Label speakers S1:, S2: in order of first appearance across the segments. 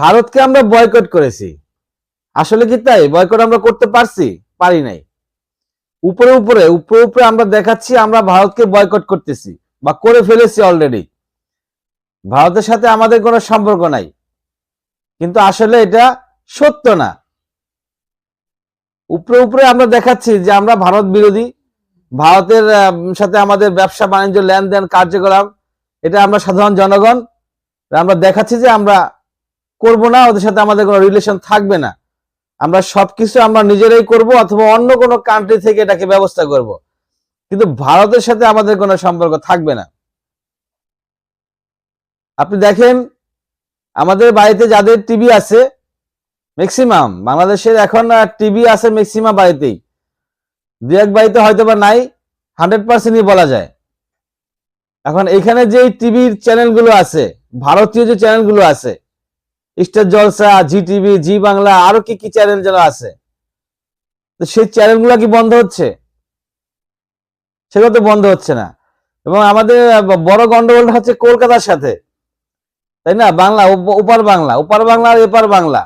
S1: ভারতকে আমরা বয়কট করেছি। আসলে কি তাই? বয়কট আমরা করতে পারছি? পারি নাই। উপরে উপরে উপরে উপরে আমরা দেখাচ্ছি, আমরা ভারতকে বয়কট করতেছি বা করে ফেলেছি অলরেডি ভারতের সাথে আমাদের কোনো সম্পর্ক নাই। কিন্তু আসলে এটা সত্য না। উপরে উপরে আমরা দেখাচ্ছি যে আমরা ভারত বিরোধী। ভারতের সাথে আমাদের ব্যবসা, বাণিজ্য, লেনদেন, কার্যকলাপ, এটা আমরা সাধারণ জনগণ। আমরা দেখাচ্ছি যে আমরা করব না, ওদের সাথে আমাদের কোনো রিলেশন থাকবে না। আমরা সবকিছু আমরা নিজেরাই করব অথবা অন্য কোনো কান্ট্রি থেকে এটাকে ব্যবস্থা করব। কিন্তু ভারতের সাথে আমাদের কোনো সম্পর্ক থাকবে না। আপনি দেখেন, আমাদের বাড়িতে যাদের টিভি আছে ম্যাক্সিমাম বাংলাদেশের এখন টিভি আছে ম্যাক্সিমাম বাড়িতেই। দু এক বাড়িতে হয়তো বা নাই হান্ড্রেড পার্সেন্টই বলা যায়। এখন এখানে যে টিভির চ্যানেলগুলো আছে, ভারতীয় যে চ্যানেলগুলো আছে স্টার জলসা জি টিভি জি বাংলা আরও কি কি চ্যানেল যেন আছে? তো সেই চ্যানেলগুলো কি বন্ধ হচ্ছে? সেগুলো তো বন্ধ হচ্ছে না। এবং আমাদের বড় গন্ডগোলটা হচ্ছে কলকাতার সাথে। তাই না? বাংলা উপার বাংলা উপার বাংলা আর এপার বাংলা।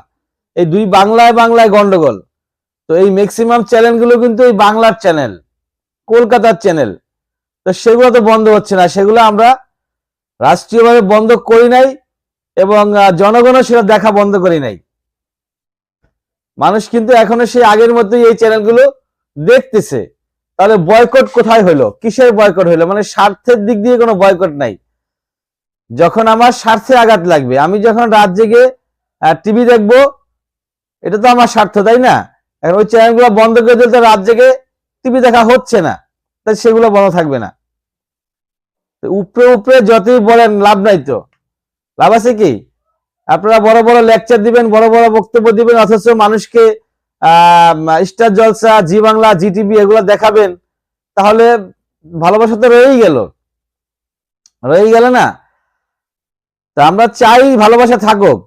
S1: এই দুই বাংলায় বাংলায় গন্ডগোল। তো এই ম্যাক্সিমাম চ্যানেলগুলো কিন্তু এই বাংলার চ্যানেল কলকাতার চ্যানেল তো সেগুলো তো বন্ধ হচ্ছে না। সেগুলো আমরা রাষ্ট্রীয়ভাবে বন্ধ করি নাই। এবং জনগণও সেটা দেখা বন্ধ করি নাই মানুষ কিন্তু এখনও সেই আগের মতোই এই চ্যানেলগুলো দেখতেছে। তাহলে বয়কট কোথায় হলো? কিসের বয়কট হলো? মানে স্বার্থের দিক দিয়ে কোনো বয়কট নাই। যখন আমার স্বার্থে আঘাত লাগবে, আমি যখন রাত জেগে টিভি দেখব, এটা তো আমার স্বার্থ, তাই না? এখন ওই চ্যানেলগুলো বন্ধ করে দিলে তো রাত জেগে টিভি দেখা হচ্ছে না। তাই সেগুলো বন্ধ থাকবে না। উপরে উপরে যতই বলেন, লাভ নাই তো। লাভ আছে কি? আপনারা বড় বড় লেকচার দিবেন, বড় বড় বক্তব্য দিবেন, অথচ মানুষকে স্টার জলসা জি বাংলা জি টিভি এগুলো দেখাবেন, তাহলে ভালোবাসা তো রয়েই গেল। রয়েই গেল না? তা আমরা চাই ভালোবাসা থাকুক,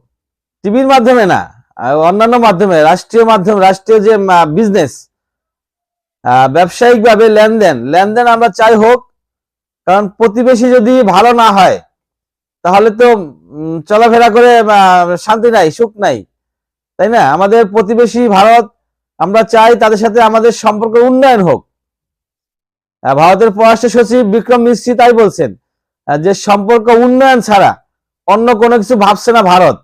S1: টিভির মাধ্যমে না অন্যান্য মাধ্যমে, রাষ্ট্রীয় মাধ্যম, রাষ্ট্রীয় যে বিজনেস ব্যবসায়িকভাবে লেনদেন লেনদেন আমরা চাই হোক, কারণ প্রতিবেশী যদি ভালো না হয় তাহলে তো চলাফেরা করে শান্তি নাই, সুখ নাই, তাই না? আমাদের প্রতিবেশী ভারত, আমরা চাই তাদের সাথে আমাদের সম্পর্ক উন্নয়ন হোক। ভারতের পররাষ্ট্র সচিব বিক্রম মিশ্রি তাই বলছেন যে সম্পর্ক উন্নয়ন ছাড়া অন্য কোনো কিছু ভাবছে না ভারত।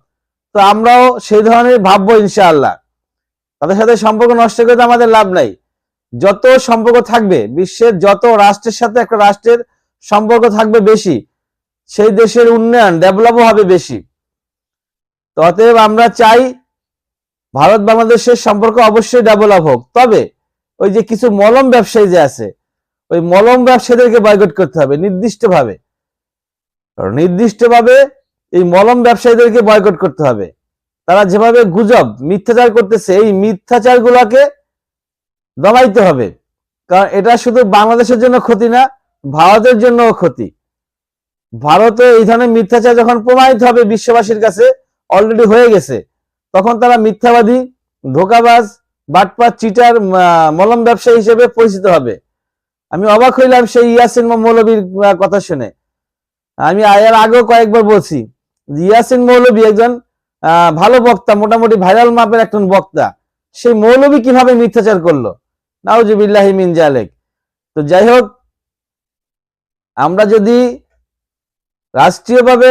S1: তো আমরাও সেই ধরনের ভাববো ইনশাআল্লাহ। তাদের সাথে সম্পর্ক নষ্ট করে আমাদের লাভ নাই। যত সম্পর্ক থাকবে, বিশ্বের যত রাষ্ট্রের সাথে একটা রাষ্ট্রের সম্পর্ক থাকবে বেশি সেই দেশের উন্নয়ন ডেভেলপও হবে বেশি। অতএব আমরা চাই ভারত বাংলাদেশের সম্পর্ক অবশ্যই ডেভেলপ হোক। তবে ওই যে কিছু মলম ব্যবসায়ী যে আছে, ওই মলম ব্যবসায়ীদেরকে বয়কট করতে হবে নির্দিষ্টভাবে। নির্দিষ্টভাবে এই মলম ব্যবসায়ীদেরকে বয়কট করতে হবে। তারা যেভাবে গুজব, মিথ্যাচার করতেছে, এই মিথ্যাচার গুলাকে দমাইতে হবে। কারণ এটা শুধু বাংলাদেশের জন্য ক্ষতি না, ভারতের জন্যও ক্ষতি। ভারতে এই ধরনের মিথ্যাচার যখন প্রমাণিত হবে বিশ্ববাসীর কাছে অলরেডি হয়ে গেছে, তখন তারা মিথ্যাবাদী, ধোকাবাজ বাটপাত চিটার মলম ব্যবসায়ী হিসেবে পরিচিত হবে। আমি অবাক হইলাম সেই ইয়াসিন মৌলবীর কথা শুনে। আমি এর আগেও কয়েকবার বলছি, ইয়াসিন মৌলবী একজন ভালো বক্তা, মোটামুটি ভাইরাল মাপের একজন বক্তা। সেই মৌলবী কীভাবে মিথ্যাচার করল? নাউজুবিল্লাহি মিন জালেক। তো যাই হোক, আমরা যদি রাষ্ট্রীয়ভাবে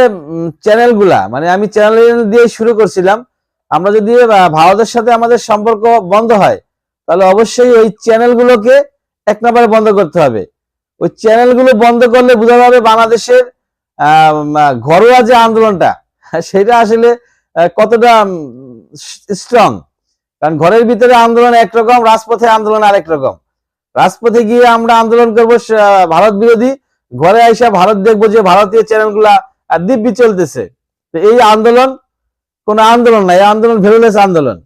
S1: চ্যানেলগুলা মানে আমি চ্যানেল দিয়ে শুরু করছিলাম, আমরা যদি ভারতের সাথে আমাদের সম্পর্ক বন্ধ হয়, তাহলে অবশ্যই ওই চ্যানেলগুলোকে এক নম্বরে বন্ধ করতে হবে। ওই চ্যানেলগুলো বন্ধ করলে বোঝা যাবে বাংলাদেশের ঘরোয়া যে আন্দোলনটা, সেটা আসলে কতটা স্ট্রং কারণ ঘরের ভিতরে আন্দোলন একরকম রাজপথে আন্দোলন আরেক রকম। রাজপথে গিয়ে আমরা আন্দোলন করব ভারত বিরোধী ঘরে আইসা ভারত দেখব যে ভারতীয় চ্যানেলগুলা দিব্যি চলতেছে। এই আন্দোলন, কোন আন্দোলন না এই আন্দোলন ভেরুলেস আন্দোলন।